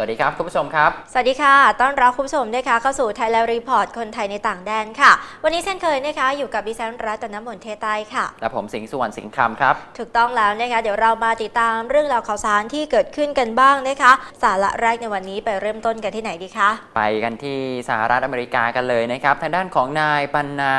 วัสดีครับคุณผู้ชมครับ สวัสดีค่ะ ต้อนรับคุณผู้ชมนะคะเข้าสู่ไทยแลนด์รีพอร์ตคนไทยในต่างแดนค่ะ วันนี้เช่นเคยนะคะ อยู่กับดิฉันรัตนมนเทใต้ค่ะ และผมสิงห์สุวรรณสิงห์คำครับ ถูกต้องแล้วนะคะ เดี๋ยวเรามาติดตามเรื่องราวข่าวสารที่เกิดขึ้นกันบ้างนะคะ สาระแรกในวันนี้ไปเริ่มต้นกันที่ไหนดีคะ ไปกันที่สหรัฐอเมริกากันเลยนะครับ ทางด้านของนายปันนา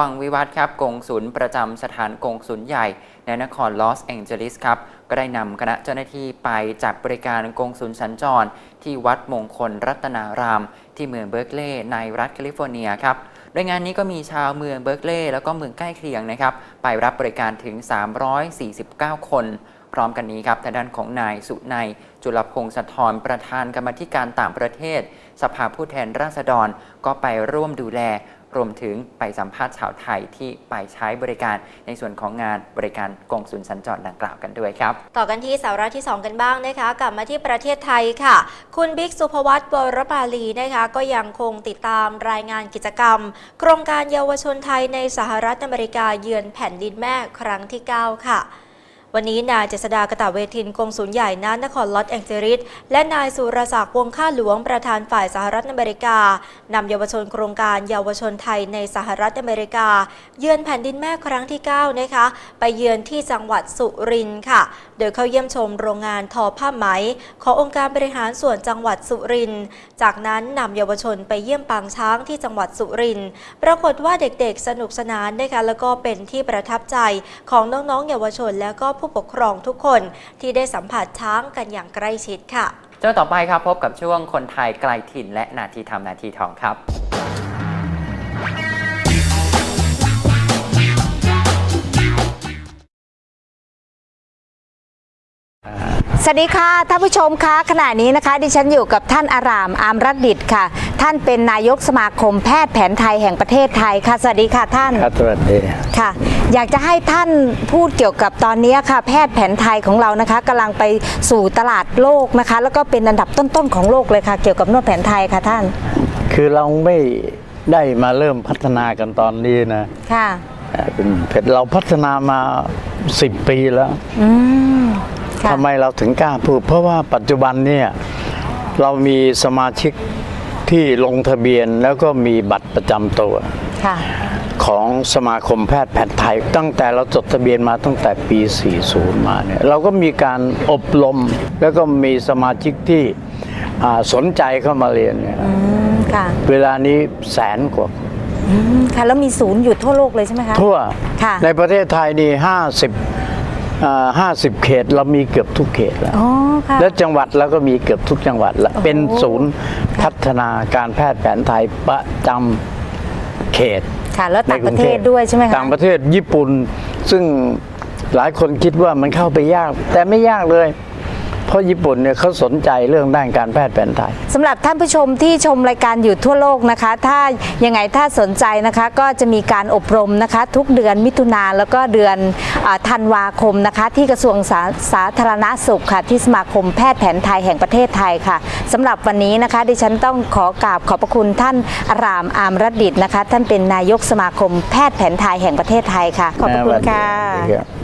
วังวิวัฒน์ครับกงสุลประจำสถานกงสุลใหญ่ ในนครลอสแองเจลิสครับ ก็ได้นำคณะเจ้าหน้าที่ไปจัดบริการกงสุลสัญจร ที่วัดมงคลรัตนาราม ที่เมืองเบิร์กเลย์ในรัฐแคลิฟอร์เนียครับโดยงานนี้ก็มีชาวเมืองเบิร์กเลย์แล้วก็เมืองใกล้เคียงนะครับ ไปรับบริการถึง 349 คนพร้อมกันนี้ครับทางด้านของนายสุนัยจุลพงศ์สะทรประธานกรรมธิการต่างประเทศ สภาผู้แทนราษฎรก็ไปร่วมดูแล รวมถึงไปสัมภาษณ์ชาวไทยที่ไปใช้บริการในส่วนของงานบริการกงสุลสัญจรดังกล่าวกันด้วยครับ ต่อกันที่สาระที่ 2 กันบ้างนะคะกลับมาที่ประเทศไทยค่ะ คุณบิ๊กสุภวัตวรปาลีนะคะก็ยังคงติดตามรายงานกิจกรรม โครงการเยาวชนไทยในสหรัฐอเมริกาเยือนแผ่นดินแม่ครั้งที่ 9 ค่ะ วันนี้นายเจษดากระตะเวทินกงศูนย์ใหญ่ณนครลอสแองเจลิสและนายสุรศักดิ์วงข้าหลวงประธานฝ่ายสหรัฐอเมริกานำเยาวชนโครงการเยาวชนไทยในสหรัฐอเมริกา เยือนแผ่นดินแม่ครั้งที่ 9 นะคะ ไปเยือนที่จังหวัดสุรินทร์ค่ะ โดยเข้าเยี่ยมชมโรงงานทอผ้าไหม ขององค์การบริหารส่วนจังหวัดสุรินทร์จากนั้นนำเยาวชนไปเยี่ยมปางช้างที่จังหวัดสุรินทร์ปรากฏว่าเด็กๆ สนุกสนานนะคะแล้วก็เป็นที่ประทับใจของน้องๆ เยาวชน แล้วก็ผู้ปกครองทุกคนที่ได้สัมผัสช้างกันอย่างใกล้ชิดค่ะช่วงต่อไปครับพบกับช่วงคนไทยไกลถิ่นและนาทีทำนาทีทองครับสวัสดีค่ะท่านผู้ชมคะขณะนี้นะคะ ดิฉันอยู่กับท่านอารามอามรัตดิตค่ะ ท่านเป็นนายกสมาคมแพทย์แผนไทยแห่งประเทศไทยค่ะ สวัสดีค่ะท่านครับสวัสดีค่ะ อยากจะให้ท่านพูดเกี่ยวกับตอนนี้ค่ะ แพทย์แผนไทยของเรานะคะกำลังไปสู่ตลาดโลกนะคะ แล้วก็เป็นอันดับต้นๆของโลกเลยค่ะ เกี่ยวกับนวดแผนไทยค่ะท่าน คือเราไม่ได้มาเริ่มพัฒนากันตอนนี้นะค่ะเอ่อเป็นเพชรเราพัฒนามา10ปีแล้วอืมค่ะทำไมเราถึงกล้าพูด เพราะว่าปัจจุบันเนี่ยเรามีสมาชิกที่ลงทะเบียนแล้วก็มีบัตรประจำตัวค่ะ ของสมาคมแพทย์แผนไทย ตั้งแต่เราจดทะเบียนมาตั้งแต่ปี 40 มาเนี่ยเราก็มีการอบรมแล้วก็มีสมาชิกที่อ่าสนใจเข้ามาเรียนเนี่ยอืมค่ะเวลานี้แสนกว่าอืมค่ะแล้วมีศูนย์อยู่ทั่วโลกเลยใช่ไหมคะทั่วค่ะในประเทศไทยนี่ห้าสิบห้าสิบเขตเรามีเกือบทุกเขตแล้วอ๋อค่ะและจังหวัดเราก็มีเกือบทุกจังหวัดแล้วโอ้โหเป็นศูนย์พัฒนาการแพทย์แผนไทยประจำเขต ค่ะแล้วต่างในกปรุระงเทศด้วยใช่ไหมคะต่างประเทศญี่ปุ่น ซึ่งหลายคนคิดว่ามันเข้าไปยาก แต่ไม่ยากเลย เพราะญี่ปุ่นเนี่ยเขาสนใจเรื่องด้านการแพทย์แผนไทยสำหรับท่านผู้ชมที่ชมรายการอยู่ทั่วโลกนะคะ ถ้ายังไงถ้าสนใจนะคะ ก็จะมีการอบรมนะคะ ทุกเดือนมิถุนาแล้วก็เดือนอาธันวาคมนะคะ ที่กระทรวงสาสาธารณสุขค่ะ ที่สมาคมแพทย์แผนไทยแห่งประเทศไทยค่ะสำหรับวันนี้นะคะ ดิฉันต้องขอกราบขอบพระคุณท่านอารามอามรดิตนะคะ ท่านเป็นนายกสมาคมแพทย์แผนไทยแห่งประเทศไทยค่ะ ขอบพระคุณค่ะ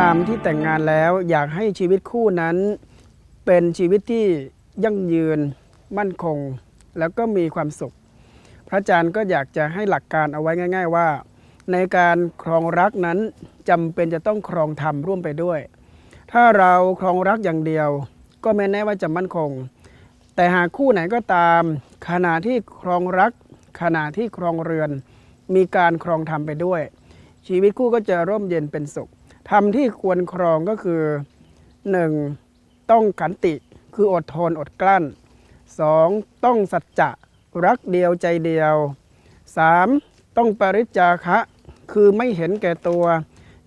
ตามที่แต่งงานแล้ว อยากให้ชีวิตคู่นั้น เป็นชีวิตที่ยั่งยืน มั่นคง แล้วก็มีความสุข พระอาจารย์ก็อยากจะให้หลักการเอาไว้ง่าย ๆ ว่า ในการครองรักนั้นจำเป็นจะต้องครองธรรมร่วมไปด้วย ถ้าเราครองรักอย่างเดียว ก็ไม่แน่ว่าจะมั่นคง แต่หากคู่ไหนก็ตาม ขณะที่ครองรัก ขณะที่ครองเรือน มีการครองธรรมไปด้วย ชีวิตคู่ก็จะร่มเย็นเป็นสุข ธรรมที่ควรครองก็คือ 1. ต้องขันติคืออดทนอดกลั้น 2. ต้องสัจจะรักเดียวใจเดียว 3. ต้องปริจจาคะ คือไม่เห็นแก่ตัว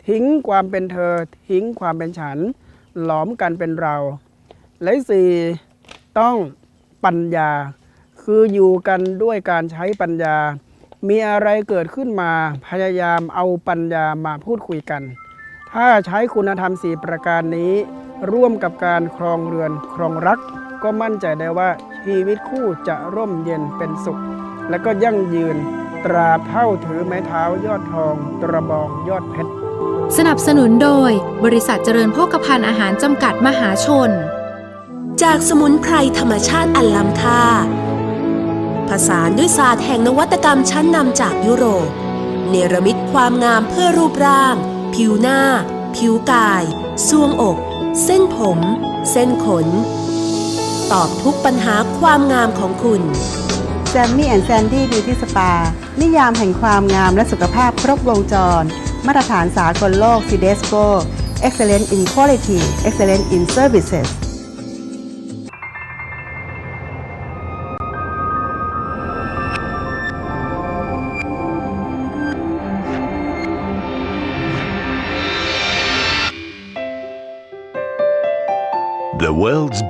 ทิ้งความเป็นเธอ ทิ้งความเป็นฉัน หลอมกันเป็นเรา และ 4. ต้องปัญญา คืออยู่กันด้วยการใช้ปัญญา มีอะไรเกิดขึ้นมาพยายามเอาปัญญามาพูดคุยกัน ถ้าใช้คุณธรรมสี่ประการนี้ ร่วมกับการครองเรือนครองรัก ก็มั่นใจได้ว่าชีวิตคู่จะร่มเย็นเป็นสุข และก็ยั่งยืนตราเท่าถือไม้เท้ายอดทองตระบองยอดเพชรสนับสนุนโดย บริษัทเจริญโภคภัณฑ์อาหารจำกัดมหาชน จากสมุนไพรธรรมชาติอันล้ำค่าผสานด้วยศาสตร์แห่งนวัตกรรมชั้นนำจากยุโรป เนรมิตความงามเพื่อรูปร่าง ผิวหน้า ผิวกายซวงอก เส้นผม เส้นขน ตอบทุกปัญหาความงามของคุณแซมมี่แอนด์แซนดี้บิวตี้สปา นิยามแห่งความงามและสุขภาพครบวงจร มาตรฐานสากลโลกซีเดสโก Excellent in Quality Excellent in Services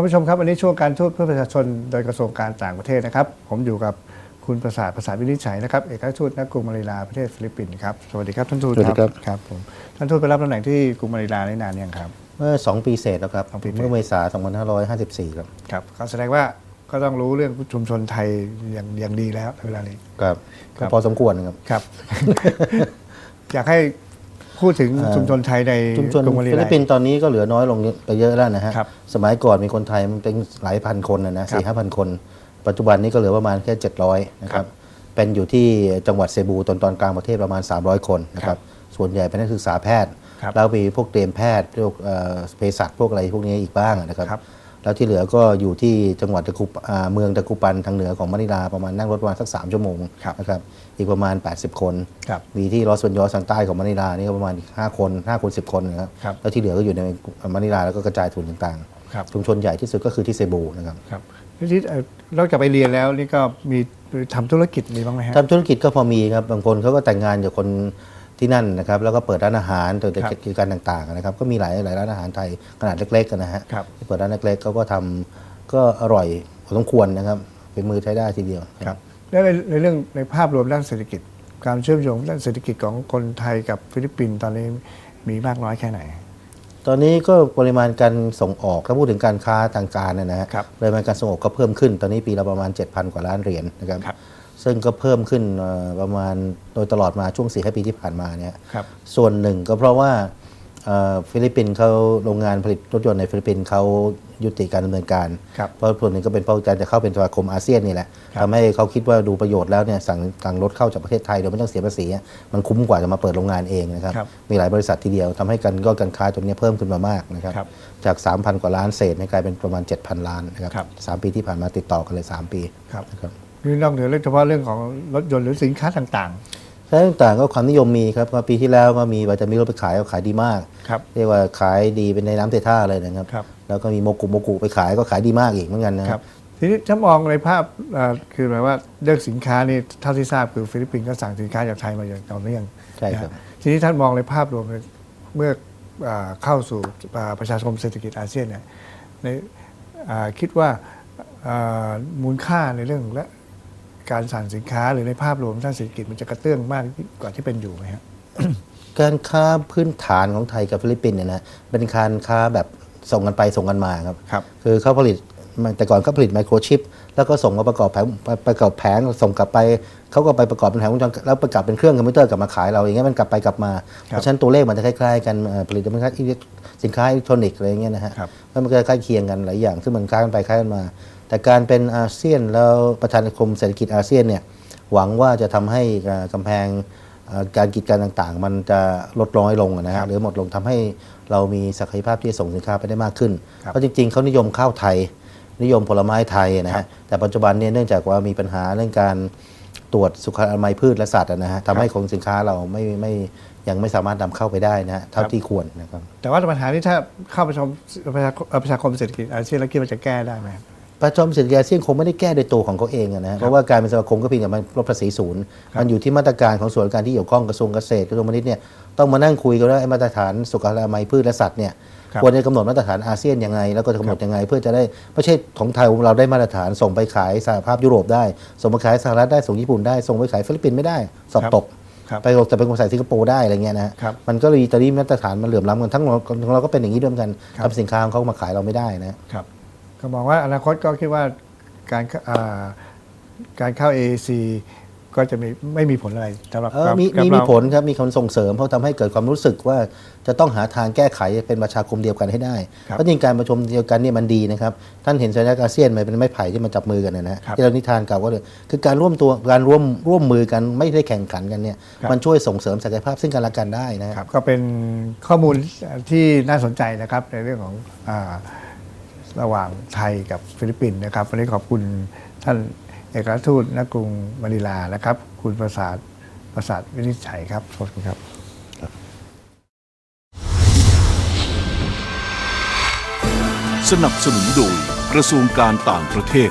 านผู้ชมครับวันนี้ช่วงการทูตเพื่อประชาชนโดยกระทรวงการต่างประเทศนะครับ ผมอยู่กับคุณประสาทประสาทวินิจฉัยนะครับเอกอัครทูตณกรุงมะนิลาประเทศฟิลิปปินส์ครับสวัสดีครับท่านทูตสวัสดีครับ ครับผมท่านทูตไปรับตำแหน่งที่กรุงมะนิลาได้นานยังครับ เมื่อ 2 ปีเศษแล้วครับ สองปีเศษ เมื่อเมษา2554 ครับครับก็แสดงว่าก็ต้องรู้เรื่องชุมชนไทยอย่างอย่างดีแล้วในเวลานี้ ครับครับ ก็พอสมควรครับ ครับ อยากให้ พูดถึงเอ่อชุมชนไทยในชุมชนกรุงมะนิฟิลาลิปปินส์ตอนนี้ก็เหลือน้อยลงไปเยอะแล้วนะฮะครับสมัยก่อนมีคนไทยมันเป็นหลายพันคนนะนะสี่ห้าพันคน ปัจจุบันนี้ก็เหลือประมาณแค่ 700นะคครัรับบเป็นอยู่ที่จังหวัดเซบูตอนตอนกลางประเทศประมาณ 300 คนนะคครัรับบส่วนใหญ่เป็นนักศึกษาแพทย์ครับแล้วมีพวกเตรียมแพทย์พวกเอ่อเภสัชพวกอะไรพวกนี้อีกบ้างนะครับครับ แล้วที่เหลือก็อยู่ที่จังหวัดตะกุปอ่าเมืองตะกุปันทางเหนือของมะนิลาประมาณนั่งรถประมาณสักสามชั่วโมงครับนะครับอีกประมาณ 80 คนครับมีที่ลอสเวนยอสทางใต้ของมะนิลานี่ก็ประมาณอีก5คน 5 คน 10 คนนะครับครับแล้วที่เหลือก็อยู่ในมะนิลาแล้วก็กระจายทุนต่างครับๆชุมชนใหญ่ที่สุดก็คือที่เซบูนะครับครับทีนี้เอ่อนอกจากไปเรียนแล้วนี่ก็มีทำธุรกิจมีบ้างไหมฮะทำธุรกิจก็พอมีครับบางคนเขาก็แต่งงานกับคน ที่นั่นนะครับแล้วก็เปิดร้านอาหารเปิดครับกิจการต่างๆนะครับก็มีหลายหลายร้านอาหารไทยขนาดเล็กๆกันนะฮะครับที่เปิดร้านเล็กๆเขาก็ทำก็อร่อยพอสมควรนะครับเป็นมือใช้ได้ทีเดียวครับแล้วในในเรื่องในภาพรวมด้านเศรษฐกิจ การเชื่อมโยงด้านเศรษฐกิจของคนไทยกับฟิลิปปินส์ตอนนี้มีมากน้อยแค่ไหน ตอนนี้ก็ปริมาณการส่งออกถ้าพูดถึงการค้าทางการนะนะฮะครับปริมาณการส่งออกก็เพิ่มขึ้น ตอนนี้ปีละประมาณ 7,000 กว่าล้านเหรียญนะครับครับ ซึ่งก็เพิ่มขึ้นเอ่อประมาณโดยตลอดมาช่วง4ี่ปีที่ผ่านมาเนี่ยครับส่วนหนึ่งก็เพราะว่าเอ่อฟิลิปปินส์เขาโรงงานผลิตรถยนต์ในฟิลิปปินส์เขายุติการดำเนินการครับเพราะส่วนหนึ่งก็เป็นเพราะการจะเข้าเป็นสมาคมอาเซียนนี่แหละครับทำให้เขาคิดว่าดูประโยชน์แล้วเนี่ยสั่งสั่งรถเข้าจากประเทศไทยโดยไม่ต้องเสียภาษีอะมันคุ้มกว่าจะมาเปิดโรงงานเองนะครับครับมีหลายบริษัททีเดียวทำให้การยอดการค้าตัวนี้เพิ่มขึ้นมามากนะครับครับจาก 3,000 กว่าล้านเศษเนี่ยกลายเป็นประมาณ 7,000 ล้านนะครับครับสามปีที่ผ่านมาติดต่อกันเลย 3 ปีครับนะครับ นี่นอกเหนือเรื่องเฉพาะเรื่องของรถยนต์หรือสินค้าต่างใช้ต่างๆก็ความนิยมมีครับก็ปีที่แล้วก็มีวาจามิรถไปขายก็ขายดีมากๆครับเรียกว่าขายดีเป็นในน้ำเตท่าเลยนะครับครับ แล้วก็มีโมกุโมกุไปขายก็ขายดีมากอีกเหมือนกันนะครับทีนี้ถ้ามองในภาพเอ่อคือหมายว่าเรื่องสินค้านี่เท่าที่ทราบคือฟิลิปปินส์ก็สั่งสินค้าจากไทยมาอย่างต่อเนื่องใช่ครับนะฮะทีนี้ท่านมองในภาพรวมเลยเมื่ออ่าเข้าสู่อ่าประชาคมเศรษฐกิจอาเซียนเนี่ยในอ่าคิดว่าอ่ามูลค่าในเรื่องและ การสั่งสินค้าหรือในภาพรวมด้านเศรษฐกิจมันจะกระเตื้องมากกว่าที่เป็นอยู่ไหมครับการค้าพื้นฐานของไทยกับฟิลิปปินส์เนี่ยนะเป็นการค้าแบบส่งกันไปส่งกันมาครับครับคือเขาผลิตมันแต่ก่อนเขาผลิตไมโครชิป แล้วก็ส่งมาประกอบแผงประกอบแผงส่งกลับไปเขาก็ไปประกอบเป็นแผงวงจรแล้วประกอบเป็นเครื่องคอมพิวเตอร์กลับมาขายเราอย่างเงี้ยมันกลับไปกลับมา เพราะฉะนั้นตัวเลขมันจะคล้ายๆกันเอ่อผลิตเป็นสินค้าอิเล็กทรอนิกส์อะไรอย่างเงี้ยนะฮะครับแล้วมันก็ใกล้เคียงกันหลายอย่างซึ่งมันคล้ายกันไปคล้ายกันมา แต่การเป็นอาเซียนแล้วประธานคมเศรษฐกิจอาเซียนเนี่ยหวังว่าจะทำให้เอ่อกำแพงเอ่อการกีดกันต่างๆ มันจะลดน้อยลงนะฮะหรือหมดลงทำให้เรามีศักยภาพที่จะส่งสินค้าไปได้มากขึ้น เพราะจริงๆเขานิยมข้าวไทย นิยมผลไม้ไทยนะฮะแต่ปัจจุบันเนี่ยเนื่องจากว่ามีปัญหาเรื่องการตรวจสุขอนามัยพืชและสัตว์อะนะฮะทำให้ของสินค้าเราไม่ไม่ยังไม่สามารถนำเข้าไปได้นะฮะเท่าที่ควรนะครับแต่ว่าปัญหาที่ถ้าเข้าประชมประชาเอ่อประชาคมเศรษฐกิจอาเซียนแล้วคิดว่าจะแก้ได้ไหม ประชมเศรษฐกิจอาเซียนคงไม่ได้แก้โดยตัวของเขาเองอะนะฮะเพราะว่าการเป็นสมาคมก็เพียงแต่มันลดภาษีศูนย์มันอยู่ที่มาตรการของส่วนราชการที่เกี่ยวข้องกระทรวงเกษตรกระทรวงพาณิชย์เนี่ยต้องมานั่งคุยกันว่าไอ้มาตรฐานสุขอนามัยพืชและสัตว์เนี่ยครับควรจะกำหนดมาตรฐานอาเซียนยังไง แล้วก็จะกำหนดยังไง เพื่อจะได้ไม่ใช่ของไทยเราได้มาตรฐานส่งไปขายสหภาพยุโรปได้ ส่งไปขายสหรัฐได้ส่งญี่ปุ่นได้ส่งไปขายฟิลิปปินส์ไม่ได้สอบตกครับไปแต่เป็นคนใส่สิงคโปร์ได้อะไรเงี้ยนะฮะครับมันก็เลยตอนนี้มาตรฐานมันเหลื่อมล้ำกันทั้งเราของเราก็เป็นอย่างนี้ด้วยเหมือนกันครับทำสินค้าของเขามาขายเราไม่ได้นะครับ ก็มองว่าอนาคตก็คิดว่าการเข้าอ่าการเข้า AAC ก็จะมีไม่มีผลอะไรสำหรับเออกับมีกับมีเรามีผลครับมีคนส่งเสริม เพราะทำให้เกิดความรู้สึกว่าจะต้องหาทางแก้ไขเป็นประชาคมเดียวกันให้ได้ครับเพราะจริงการประชุมเดียวกันเนี่ยมันดีนะครับ ท่านเห็นสัญญาอาเซียนมันเป็นไม้ไผ่ที่มันจับมือกันนะฮะครับที่เรานิทานกล่าวว่าเลยคือการร่วมตัวการร่วมร่วมมือกันไม่ได้แข่งขันกันเนี่ยครับมันช่วยส่งเสริมศักยภาพซึ่งกันและกันได้นะฮะครับก็เป็นข้อมูลที่น่าสนใจนะครับในเรื่องของอา ระหว่างไทยกับฟิลิปปินส์นะครับวันนี้ขอบคุณท่านเอกอัครทูตณกรุงมะนิลานะครับ คุณประสาทประสาทวินิจฉัยครับขอบคุณครับสนับสนุนโดยกระทรวงการต่างประเทศ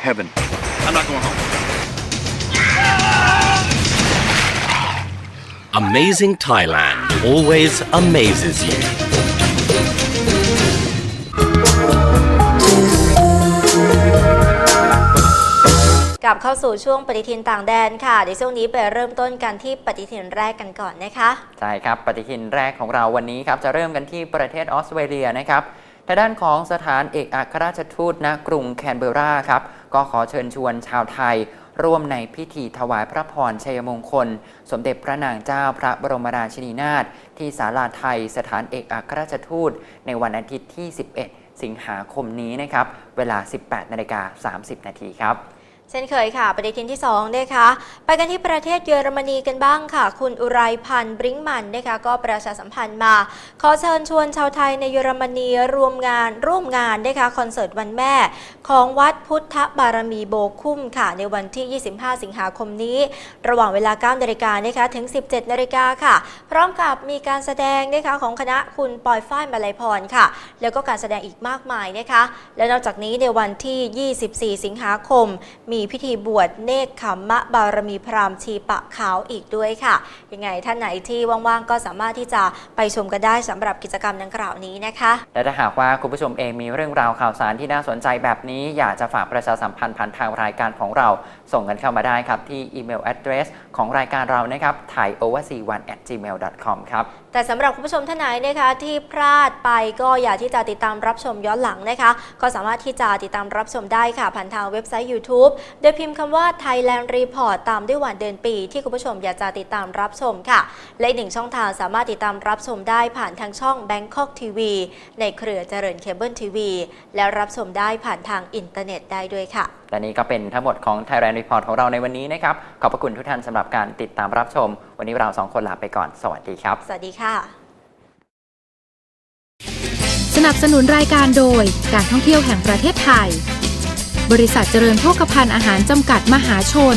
Heaven. I'm not going home. Amazing Thailand always amazes you. กลับเข้าสู่ช่วงปฏิทินต่างแดนค่ะเดี๋ยวช่วงนี้ไปเริ่มต้นกันที่ปฏิทินแรกกันก่อนนะคะ ใช่ครับ ปฏิทินแรกของเราวันนี้ครับ จะเริ่มกันที่ประเทศออสเตรเลียนะครับทางด้านของสถานเอกอัครราชทูตณกรุงแคนเบราครับก็ขอเชิญชวนชาวไทย ร่วมในพิธีถวายพระพรชัยมงคล สมเด็จพระนางเจ้าพระบรมราชินีนาถที่ศาลาไทยสถานเอกอัครราชทูต ในวันอาทิตย์ที่ 11 สิงหาคมนี้นะครับ เวลา 18นาฬิกา30 นาทีครับ เช่นเคยค่ะปฏิทินที่2นะคะไปกันที่ประเทศเยอรมนีกันบ้างค่ะ คุณอุไรพันธ์บริงมันนะคะก็ประชาสัมพันธ์มา ขอเชิญชวนชาวไทยในเยอรมนีรวมงานร่วมงานนะคะคอนเสิร์ตวันแม่ ของวัดพุทธบารมีโบคุ้มค่ะ ในวันที่ 25 สิงหาคมนี้ ระหว่างเวลา 9 นาฬิกานะคะถึง 17 นาฬิกาค่ะ พร้อมกับมีการแสดงนะคะของคณะคุณปอยฝ้ายมาลัยพรค่ะ แล้วก็การแสดงอีกมากมายนะคะและนอกจากนี้ในวันที่ 24 สิงหาคมมีีพิธีบวชเนกขมมะบารมีพรามชีปะขาวอีกด้วยค่ะ ยังไงท่านไหนที่ว่างๆ ก็สามารถที่จะไปชมกันได้สำหรับกิจกรรมดังกล่าวนี้นะคะ และถ้าหากว่าคุณผู้ชมเองมีเรื่องราวข่าวสารที่น่าสนใจแบบนี้ อยากจะฝากประชาสัมพันธ์ผ่านทางรายการของเรา ส่งกันเข้ามาได้ครับที่อีเมล address ของรายการเรานะครับ thaioverc1 gmail com ครับ แต่สำหรับคุณผู้ชมท่านไหนนะคะที่พลาดไปก็อยากที่จะติดตามรับชมย้อนหลังนะคะ ก็สามารถที่จะติดตามรับชมได้ค่ะ ผ่านทางเว็บไซต์ YouTube โดยพิมพ์คำว่า Thailand Report ตามด้วยวันเดือนปี ที่คุณผู้ชมอยากจะติดตามรับชมค่ะ และอีกหนึ่งช่องทางสามารถติดตามรับชมได้ผ่านทางช่อง Bangkok TV ในเครือเจริญเคเบิลทีวีและรับชมได้ผ่านทางอินเทอร์เน็ตได้ด้วยค่ะ และนี่ก็เป็นทั้งหมดของ Thailand Report ของเราในวันนี้นะครับ ขอบพระคุณทุกท่านสำหรับการติดตามรับชม วันนี้เราสองคนลาไปก่อน สวัสดีครับ สวัสดีค่ะ สนับสนุนรายการโดยการท่องเที่ยวแห่งประเทศไทย บริษัทเจริญโภคภัณฑ์อาหารจำกัดมหาชน